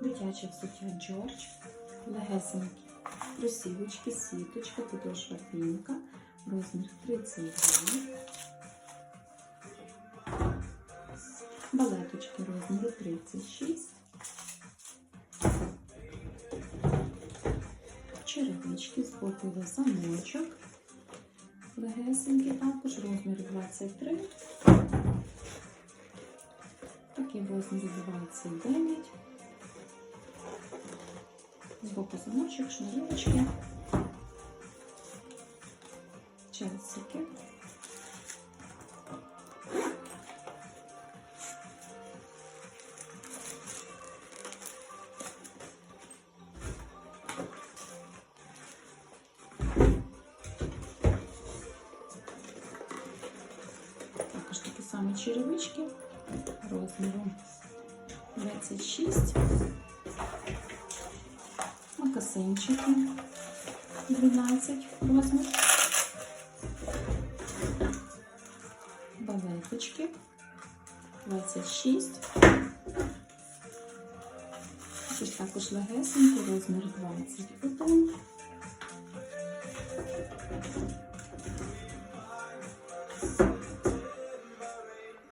Дитяче взуття Джордж, легесенькі кросівочки, сіточка, підошва пінка, розмір 32. Балеточки розміру 36. Черевички з боку замочок. Легесенькі також розмір 23. Такі в розмірі 29. З боку замочок, шнурівочки. Часики. Також такі самі черевички розміру 26 лосинчики 12 розмір, балеточки 26. Тут також легесенькі, розмір 21.